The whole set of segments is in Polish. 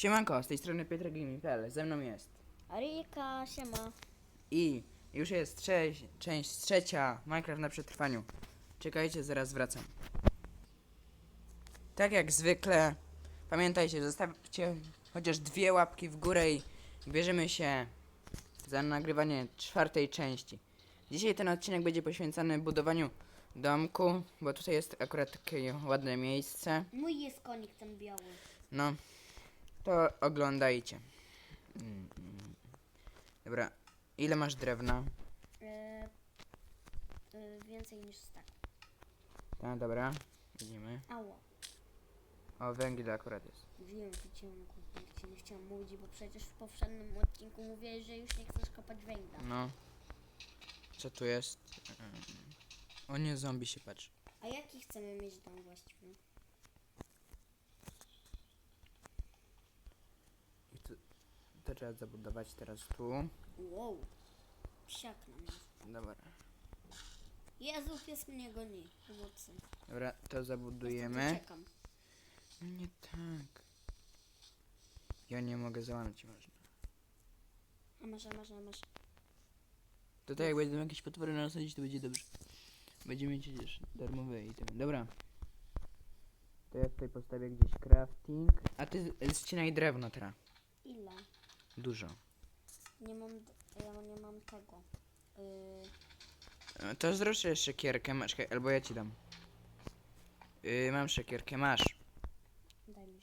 Siemanko, z tej strony Piotr Gaming.pl, ze mną jest. Rika, siema. I już jest trześ, część trzecia, Minecraft na przetrwaniu. Czekajcie, zaraz wracam. Tak jak zwykle, pamiętajcie, zostawcie chociaż dwie łapki w górę i bierzemy się za nagrywanie czwartej części. Dzisiaj ten odcinek będzie poświęcony budowaniu domku, bo tutaj jest akurat takie ładne miejsce. Mój jest konik ten biały. No, to oglądajcie. Dobra, ile masz drewna? E, e, więcej niż stak. Tak, dobra, widzimy. Ało. O, węgiel akurat jest. Wiem, go. Jak ci nie chciałam mówić, bo przecież w poprzednim odcinku mówiłeś, że już nie chcesz kopać węgla. No. Co tu jest? Mm. O nie, zombie się patrzy. A jaki chcemy mieć dom właściwie? I tu, to trzeba zabudować teraz tu. Wow. Psiak na mnie. Dobra. Jezu, pies mnie goni. Pomocy. Dobra, to zabudujemy. czekam. No nie tak. Ja nie mogę załamać można. A masz, a masz, a masz. Tutaj jak będą jakieś potwory nasadzić, to będzie dobrze. Będziemy mieć przecież darmowe itemy. Dobra. To ja tutaj postawię gdzieś crafting. A ty z- ścinaj drewno teraz. Ile? Dużo. Nie mam, ja nie mam tego. Yy, To zrób sobie szekierkę, masz, albo ja ci dam. Yy, mam szekierkę, masz. daj mi.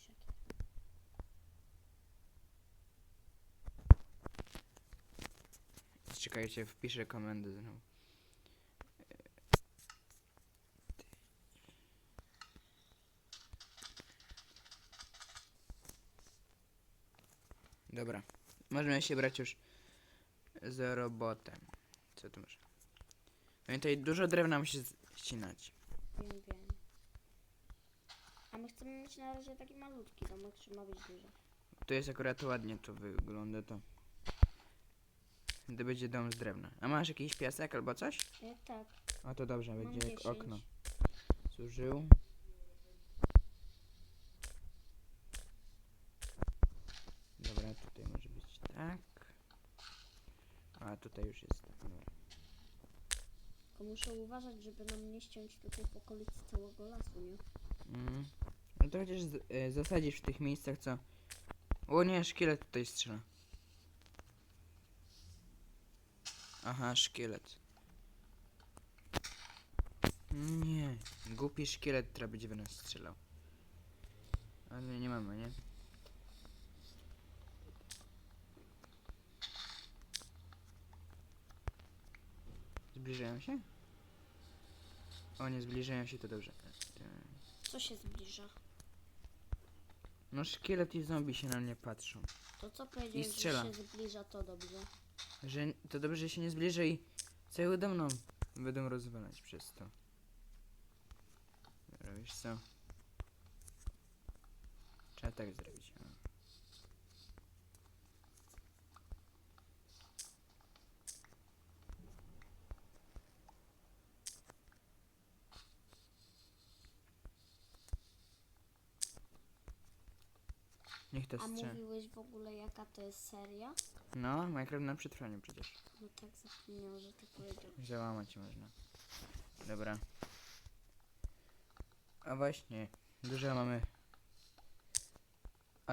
Czekajcie, wpiszę komendę znowu. Dobra, możemy się brać już za robotę. Co tu masz? Pamiętaj, dużo drewna musi ścinać. Wiem, wiem. A my chcemy mieć na razie taki malutki domek, czy ma być duży? Tu jest akurat ładnie, to wygląda to. To będzie dom z drewna. A masz jakiś piasek albo coś? E, tak, O to dobrze, mam będzie jak 10. okno. Zużył. Dobra, tutaj może być tak. A tutaj już jest. Dobra. Tylko muszę uważać, żeby nam nie ściąć tutaj w okolicy całego lasu, nie? Mm. No to chociaż z, e, zasadzisz w tych miejscach, co. O nie, szkielet tutaj strzela. Aha, szkielet. Nie, głupi szkielet, który będzie w nas strzelał. Ale nie mamy, nie? Zbliżają się? O, nie zbliżają się, to dobrze. Co się zbliża? No szkielet i zombie się na mnie patrzą. To co powiedziałeś, strzela. że się zbliża, to dobrze. Że to dobrze, że się nie zbliża i cały dom nam będą rozwalać przez to. Dobra, wiesz co? Trzeba tak zrobić. O. Niech to A mówiłeś w ogóle jaka to jest seria? No, Minecraft na przetrwanie przecież. No tak zapomniałam, że to powiedział. Załamać można. Dobra. A właśnie, dużo mamy.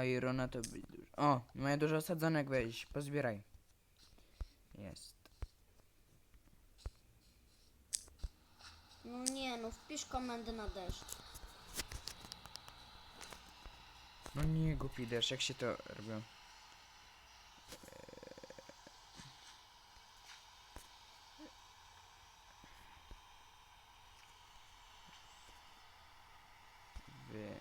Irona to być dużo. O, moje dużo sadzonek weź, pozbieraj. Jest. No nie, no wpisz komendę na deszcz. No nie głupi deszcz, jak się to robią. Wy...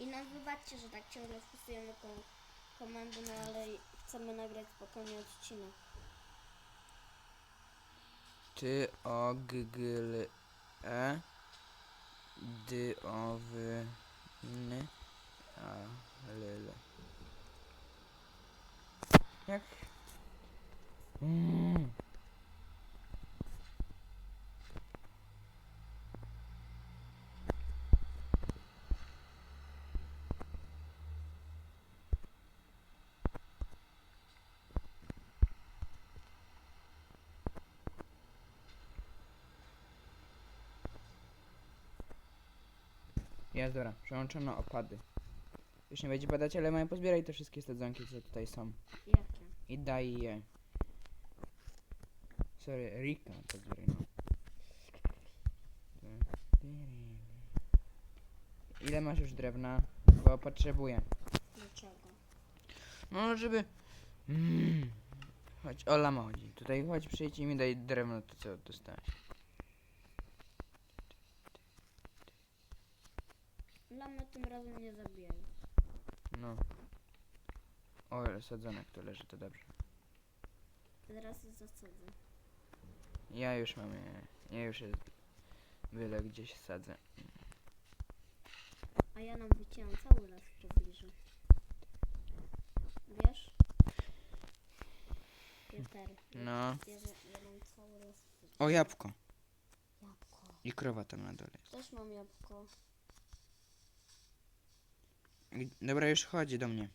I nam wybaczcie, że tak ciągle wpisujemy ko komendę, no ale chcemy nagrać spokojnie odcinek. Ty o g g l e dy o w n a l l Jak? Mm. Jest, dobra. Przełączono opady. Już nie będzie badać, ale mają pozbierać te wszystkie sadzonki, co tutaj są. Jakie? I daj je. Sorry, Rika pozbieraj, no. Ile masz już drewna? Bo potrzebuję. Dlaczego? No, żeby... Mm. Chodź, o lama chodzi. Tutaj chodź, przyjdź i mi daj drewno, to co dostałeś. Lamy tym razem nie zabijają. No. O, ale sadzonek tu leży, to dobrze. Zaraz je zasadzę. Ja już mam je. Ja już je byle gdzieś sadzę. A ja nam wycięłam cały las w pobliżu. Wiesz? No. Ja, ja mam cały las. w- O, jabłko. Jabłko. I krowa tam na dole jest. Też mam jabłko. Dobra, już chodzi do mnie.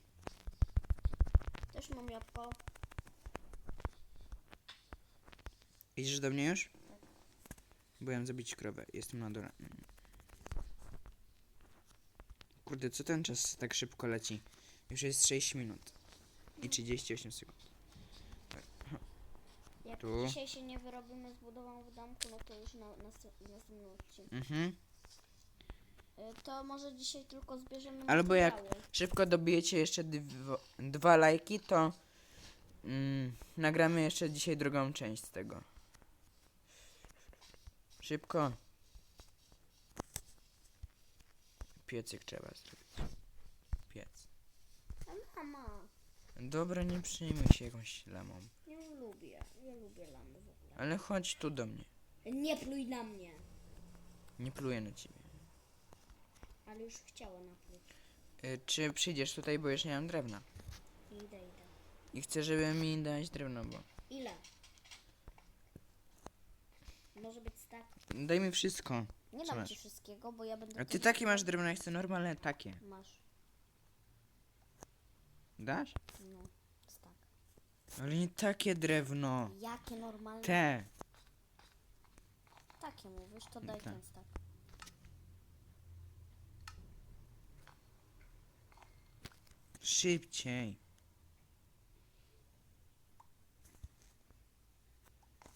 Też mam jabłko. Idziesz do mnie już? Byłem zabić krowę. Jestem na dole. Kurde, co ten czas tak szybko leci? Już jest 6 minut. I 38 sekund. Jak Tu. dzisiaj się nie wyrobimy z budową w domku, no to już na, na, w następnym odcinku. Mhm. To może dzisiaj tylko zbierzemy Albo jak- materiały. Szybko dobijecie jeszcze dwo, dwa lajki, to mm, nagramy jeszcze dzisiaj drugą część z tego. Szybko. Piecyk trzeba zrobić. Piec. A mama, Dobra, nie przejmuj się jakąś lamą. nie lubię, nie lubię lamy w ogóle. Ale chodź tu do mnie. Nie pluj na mnie. Nie pluję na ciebie. Ale już chciała napluć. Y, czy przyjdziesz tutaj, bo już nie mam drewna. Idę, idę. I chcę, żeby mi dać drewno, bo... Ile? Może być tak. Daj mi wszystko. Nie Co dam masz? ci wszystkiego, bo ja będę... A ty takie masz drewno, ja chcę normalne takie. Masz. Dasz? No, jest tak. Ale nie takie drewno. Jakie normalne? Te. Takie mówisz, to daj Tak. ten stak. Szybciej.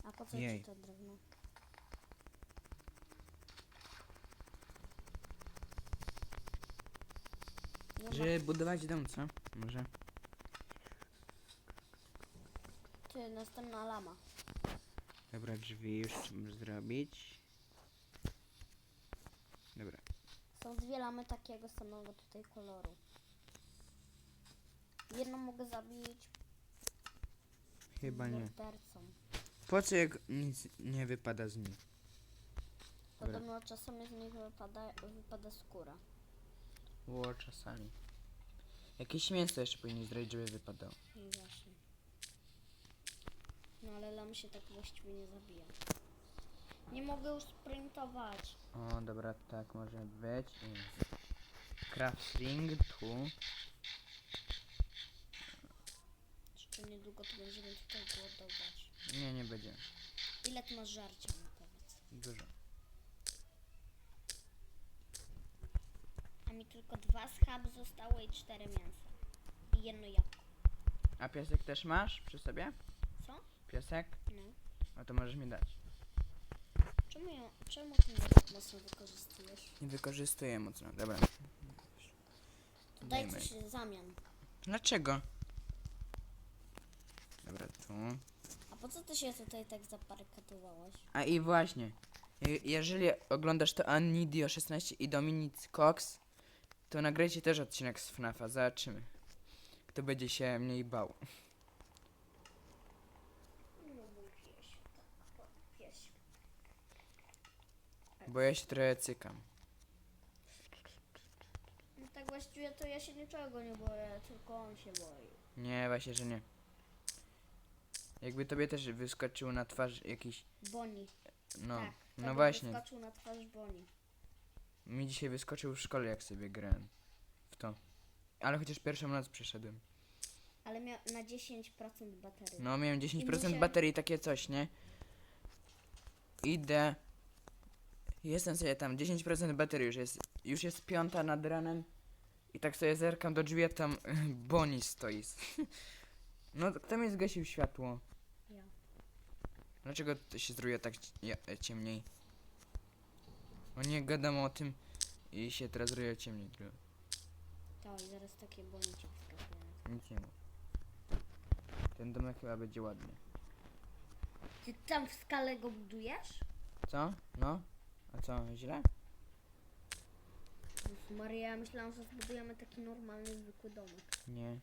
A po co Jej. ci to drewno? Żeby budować dom, co? Może? Ty, następna lama. Dobra, drzwi już trzeba zrobić. Dobra. Są dwie lamy takiego samego tutaj koloru. Jedną mogę zabić Chyba nie. mordercą. Po co jak nic nie wypada z nich? Dobra. Podobno czasami z nich wypada, wypada skóra. Było czasami. Jakieś mięso jeszcze powinien zrobić, żeby wypadało. No właśnie. No ale lamy się tak właściwie nie zabija. Nie mogę już sprintować. O, dobra, tak może być. I Crafting tu. Jeszcze niedługo tu będziemy tutaj głodować. Nie, nie będzie. Ile ty masz żarcia mi powiedz? Dużo. A mi tylko dwa schaby zostało i cztery mięsa. I jedno jabłko. A piasek też masz przy sobie? Co? Piasek? No. No to możesz mi dać. Czemu, ja, czemu ty mnie tak mocno wykorzystujesz? Nie wykorzystuję mocno. Dobra. Daj Dajmy. coś w zamian. Dlaczego? Tu. A po co ty się tutaj tak zaparkatowałeś? A i właśnie. Je- Jeżeli oglądasz to Annidio 16 i Dominic Cox, to nagrajcie też odcinek z FNAFa. Zobaczymy. Kto będzie się mniej bał. No mój pies. Pies. Bo ja się trochę cykam. No tak właściwie to ja się niczego nie boję, tylko on się boi. Nie, właśnie, że nie. Jakby tobie też wyskoczył na twarz jakiś. Boni. No, tak. no tobie właśnie. Wyskoczył na twarz Boni. Mi dzisiaj wyskoczył w szkole, jak sobie grałem. W to. Ale chociaż pierwszą noc przeszedłem. Ale miał na 10% baterii. No, miałem 10% musiałem- baterii, takie coś, nie? Idę. Jestem sobie tam, 10% baterii już jest. już jest piąta nad ranem i tak sobie zerkam do drzwi, a tam Bonnie stoi. No, kto mi zgasił światło? Dlaczego to się zrobiło tak ci- ciemniej? No nie gadam o tym i się teraz zrobiło ciemniej. To i zaraz takie bonicie wskakują. Nic nie mów. Ten domek chyba będzie ładny. Ty tam w skale go budujesz? Co? No? A co, źle? Jezus Maria, ja myślałam, że zbudujemy taki normalny, zwykły domek. Nie.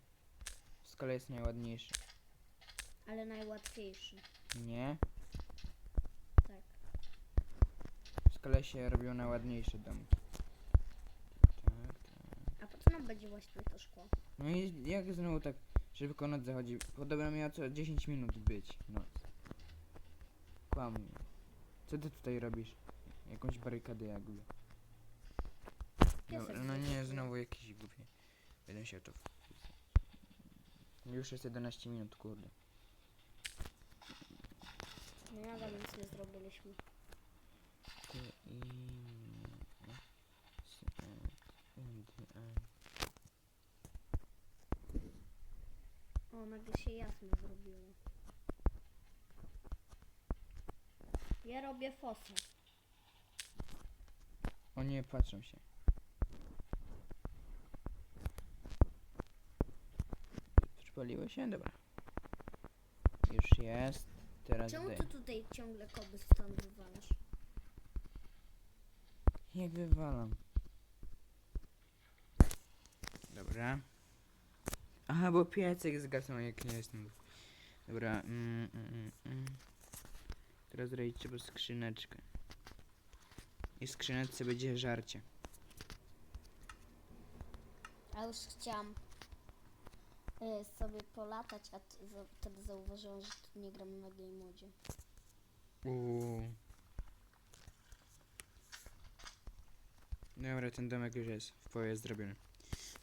Z kolei jest najładniejszy. Ale najłatwiejszy. Nie. Tak. Kolei się robią najładniejsze domki. Tak, tak. A po co nam będzie właściwie to szkło? No i jak znowu tak szybko noc zachodzi? Podobno miała co 10 minut być noc. Kłam mnie. Co ty tutaj robisz? Jakąś barykadę jakby. Dobra, no nie, zbudowany. znowu jakiś głupi. Będę się to... Już jest 11 minut, kurde. My nadal nic nie zrobiliśmy. O, nagle się jasno zrobiło. Ja robię fosę. O nie, patrzą się. Przypaliło się? Dobra. Już jest. Teraz Czemu daj. ty tutaj ciągle koby stąd wywalasz? Jak wywalam. Dobra. Aha, bo piecek zgasnął jak nie jestem. Dobra. Mm, mm, mm, mm. Teraz zrobić trzeba skrzyneczkę. I w skrzyneczce będzie żarcie. A już chciałam y, sobie polatać, a za, wtedy zauważyłam, że tu nie gramy na game modzie. Uuu. Dobra, ten domek już jest w połowie zrobiony.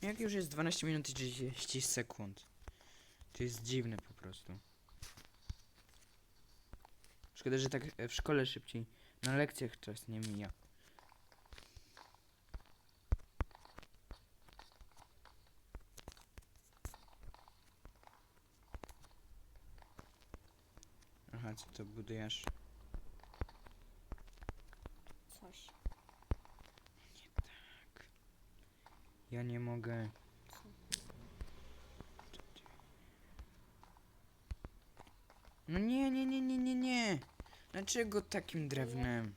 Jak już jest 12 minut i 30 sekund. To jest dziwne po prostu. Szkoda, że tak e, w szkole szybciej. Na lekcjach czas nie mija. Aha, co to budujesz? Coś. Ja nie mogę. No nie, nie, nie, nie, nie, nie. Dlaczego takim drewnem?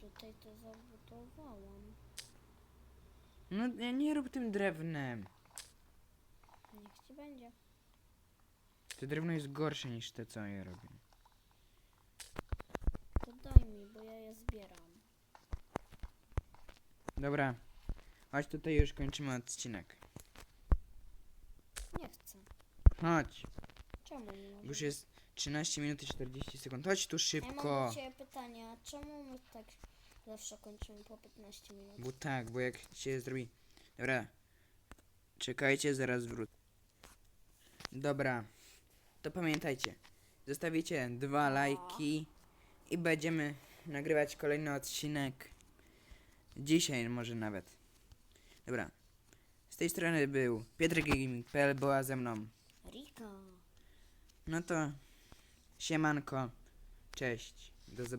Tutaj to zabudowałam. No nie, nie rób tym drewnem. Niech ci będzie. To drewno jest gorsze niż te, co ja robię. To daj mi, bo ja je zbieram. Dobra. Chodź tutaj już kończymy odcinek. Nie chcę. Chodź. Czemu nie mogę? Już jest 13 minut i 40 sekund. Chodź tu Ja mam szybko. do ciebie pytanie, a czemu my tak zawsze kończymy po 15 minut? Bo tak, bo jak się zrobi. Dobra. Czekajcie, zaraz wrócę. Dobra. To pamiętajcie. Zostawicie dwa lajki i będziemy nagrywać kolejny odcinek. Dzisiaj może nawet. Dobra. Z tej strony był Piotrek Gaming.pl, była ze mną. Rika. No to siemanko. Cześć. Do zobaczenia.